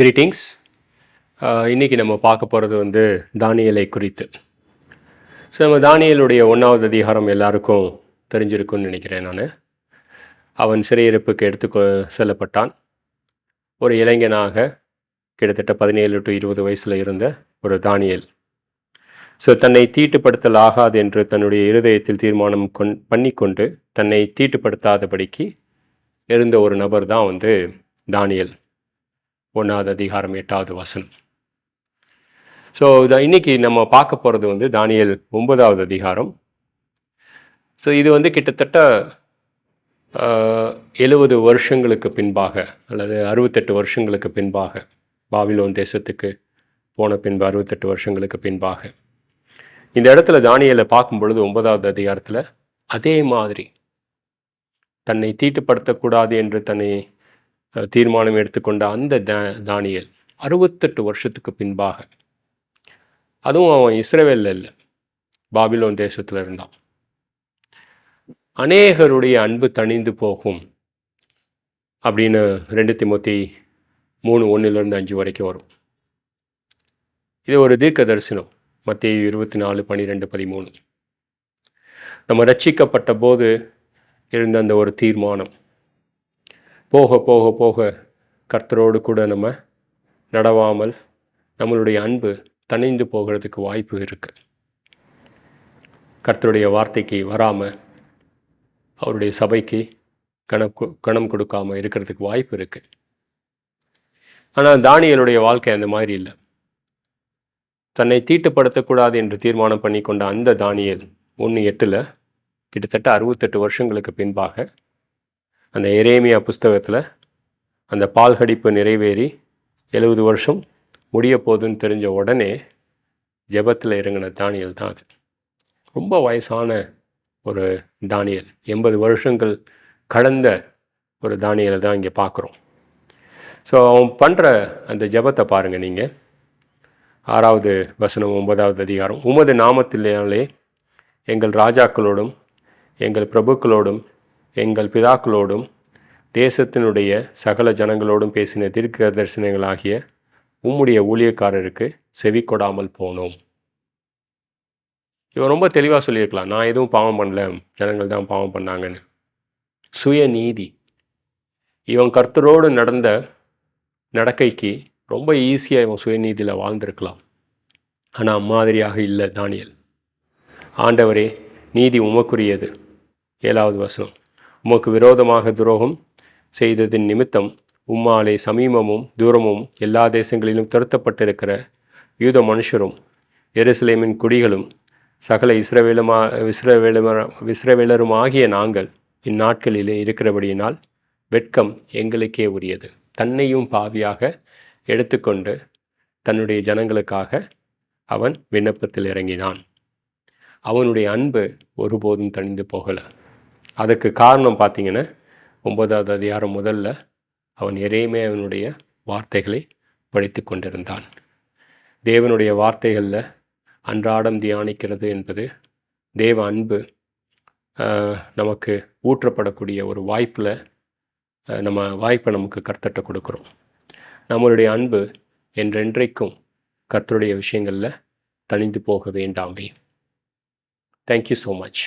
Greetings இன்றைக்கி நம்ம பார்க்க போகிறது வந்து தானியலை குறித்து. ஸோ நம்ம தானியலுடைய ஒன்றாவது அதிகாரம் எல்லாருக்கும் தெரிஞ்சிருக்கும்னு நினைக்கிறேன் நான். அவன் சிறையிருப்புக்கு எடுத்து செல்லப்பட்டான். ஒரு இளைஞனாக கிட்டத்தட்ட பதினேழு டு இருபது வயசில் இருந்த ஒரு தானியல். ஸோ தன்னை தீட்டுப்படுத்தல் ஆகாது என்று தன்னுடைய இருதயத்தில் தீர்மானம் கொண் பண்ணிக்கொண்டு தன்னை தீட்டுப்படுத்தாதபடிக்கு இருந்த ஒரு நபர் தான் வந்து தானியல். ஒன்றாவது அதிகாரம் எட்டாவது வசனம். ஸோ இதை இன்னைக்கு நம்ம பார்க்க போகிறது வந்து தானியல் ஒன்பதாவது அதிகாரம். ஸோ இது வந்து கிட்டத்தட்ட எழுபது வருஷங்களுக்கு பின்பாக அல்லது அறுபத்தெட்டு வருஷங்களுக்கு பின்பாக பாபிலோன் தேசத்துக்கு போன பின்பு அறுபத்தெட்டு வருஷங்களுக்கு பின்பாக. இந்த இடத்துல தானியலை பார்க்கும் பொழுது ஒன்பதாவது அதிகாரத்தில் அதே மாதிரி தன்னை தீட்டுப்படுத்தக்கூடாது என்று தன்னை தீர்மானம் எடுத்துக்கொண்ட அந்த தா தானியல் அறுபத்தெட்டு வருஷத்துக்கு பின்பாக. அதுவும் அவன் இஸ்ரேவேலில் இல்லை. பாபிலோன் தேசத்தில் இருந்தான். அநேகருடைய அன்பு தணிந்து போகும் அப்படின்னு ரெண்டு திமுத்தி மூணு ஒன்றுலேருந்து அஞ்சு வரைக்கும் வரும். இது ஒரு தீர்க்க தரிசனம் மத்திய இருபத்தி நாலு பன்னிரெண்டு பதிமூணு. நம்ம ரட்சிக்கப்பட்ட போது இருந்த அந்த ஒரு தீர்மானம். போக போக போக கர்த்தரோடு கூட நம்ம நடவாமல் நம்மளுடைய அன்பு தனிந்து போகிறதுக்கு வாய்ப்பு இருக்குது கர்த்தருடைய வார்த்தைக்கு வராமல் அவருடைய சபைக்கு கணம் கணம் கொடுக்காம இருக்கிறதுக்கு வாய்ப்பு இருக்குது ஆனால் தானியலுடைய வாழ்க்கை அந்த மாதிரி இல்லை. தன்னை தீட்டுப்படுத்தக்கூடாது என்று தீர்மானம் பண்ணி கொண்ட அந்த தானியல் ஒன்று எட்டில் கிட்டத்தட்ட அறுபத்தெட்டு வருஷங்களுக்கு பின்பாக அந்த எரேமியா புஸ்தகத்தில் அந்த பால்கடிப்பு நிறைவேறி எழுபது வருஷம் முடிய போகுதுன்னு தெரிஞ்ச உடனே ஜெபத்தில் இறங்கின தானியல் தான் அது. ரொம்ப வயசான ஒரு தானியல். எண்பது வருஷங்கள் கடந்த ஒரு தானியலை தான் இங்கே பார்க்குறோம் ஸோ அவன் பண்ணுற அந்த ஜெபத்தை பாருங்கள் நீங்கள் ஆறாவது வசனம் ஒன்பதாவது அதிகாரம். உமது நாமத்திலே எங்கள் ராஜாக்களோடும் எங்கள் பிரபுக்களோடும் எங்கள் பிதாக்களோடும் தேசத்தினுடைய சகல ஜனங்களோடும் பேசின தீர்க்க தரிசனங்களாகிய உம்முடைய ஊழியக்காரருக்கு செவி கொடாமல் போனோம். இவன் ரொம்ப தெளிவாக சொல்லியிருக்கலாம். நான் எதுவும் பாவம் பண்ணல. ஜனங்கள் தான் பாவம் பண்ணாங்கன்னு. சுயநீதி இவன் கர்த்தரோடு நடந்த நடக்கைக்கு ரொம்ப ஈஸியாக இவன் சுயநீதியில் வாழ்ந்திருக்கலாம். ஆனால் மாதிரியாக இல்லை தானியல். ஆண்டவரே நீதி உமக்குரியது. ஏழாவது வசனம். உமக்கு விரோதமாக துரோகம் செய்ததின் நிமித்தம் உம்மாலே சமீபமும் தூரமும் எல்லா தேசங்களிலும் துரத்தப்பட்டிருக்கிற யூத மனுஷரும் எருசலேமின் குடிகளும் சகல இஸ்ரவேலுமா இஸ்ரவேலுமர இஸ்ரவேலரும் ஆகிய நாங்கள் இந்நாட்களிலே இருக்கிறபடியினால் வெட்கம் எங்களுக்கே உரியது. தன்னையும் பாவியாக எடுத்துக்கொண்டு தன்னுடைய ஜனங்களுக்காக அவன் விண்ணப்பத்தில் இறங்கினான். அவனுடைய அன்பு ஒருபோதும் தணிந்து போகலை. அதுக்கு காரணம் பார்த்தீங்கன்னா ஒன்பதாவது அதிகாரம் முதல்ல அவன் எரேமியாவினுடைய வார்த்தைகளை படித்து கொண்டிருந்தான். தேவனுடைய வார்த்தைகளில் அன்றாடம் தியானிக்கிறது என்பது தேவ அன்பு நமக்கு ஊற்றப்படக்கூடிய ஒரு வாய்ப்பில் நம்ம வாய்ப்பை நமக்கு கர்த்தட்ட கொடுக்குறோம். நம்மளுடைய அன்பு என்றென்றைக்கும் கர்த்தருடைய விஷயங்களில் தணிந்து போக வேண்டாமே. Thank you so much